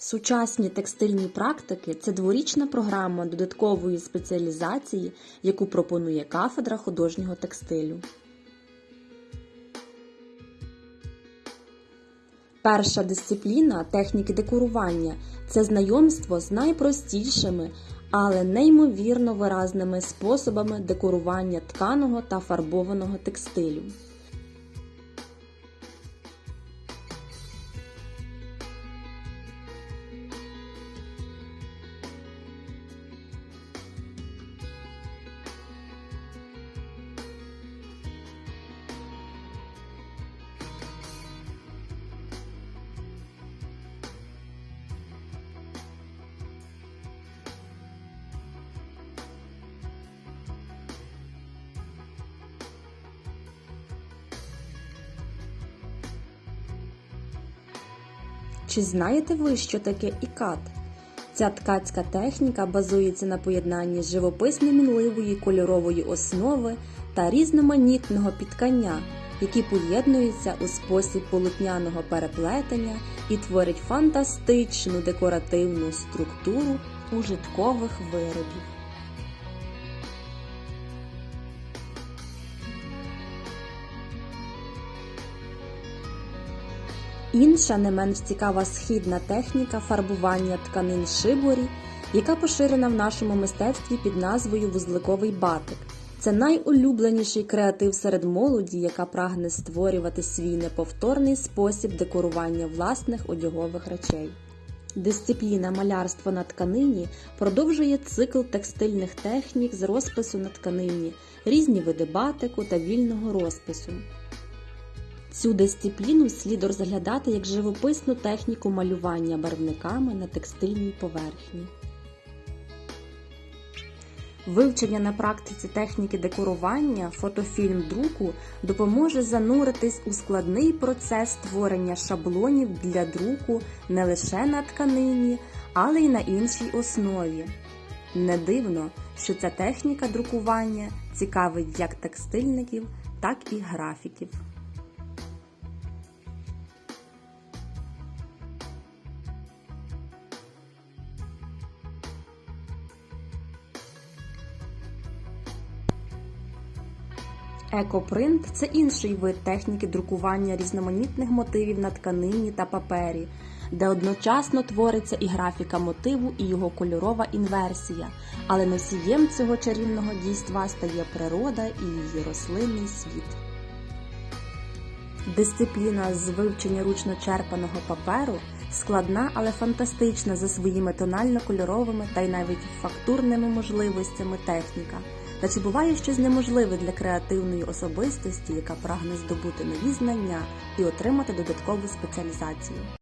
Сучасні текстильні практики це дворічна програма додаткової спеціалізації, яку пропонує кафедра художнього текстилю. Перша дисципліна техніки декорування це знайомство з найпростішими, але неймовірно виразними способами декорування тканого та фарбованого текстилю. Чи знаєте ви, що таке ікат? Ця ткацька техніка базується на поєднанні живописно мінливої кольорової основи та різноманітного підкання, які поєднуються у спосіб полотняного переплетення і творять фантастичну декоративну структуру ужиткових виробів. Інша не менш цікава східна техніка фарбування тканин шиборі, яка поширена в нашому мистецтві під назвою вузликовий батик. Це найулюбленіший креатив серед молоді, яка прагне створювати свій неповторний спосіб декорування власних одягових речей. Дисципліна малярство на тканині продовжує цикл текстильних технік з розпису на тканині, різні види батику та вільного розпису. Цю дисципліну слід розглядати як живописну техніку малювання барвниками на текстильній поверхні. Вивчення на практиці техніки декорування фотофільм друку допоможе зануритись у складний процес створення шаблонів для друку не лише на тканині, але й на іншій основі. Не дивно, що ця техніка друкування цікавить як текстильників, так і графіків. Екопринт це інший вид техніки друкування різноманітних мотивів на тканині та папері, де одночасно твориться і графіка мотиву, і його кольорова інверсія, але носієм цього чарівного дійства стає природа і її рослинний світ. Дисципліна з вивчення ручно черпаного паперу складна, але фантастична за своїми тонально-кольоровими та й навіть фактурними можливостями техніка. Та чи буває щось неможливе для креативної особистості, яка прагне здобути нові знання і отримати додаткову спеціалізацію?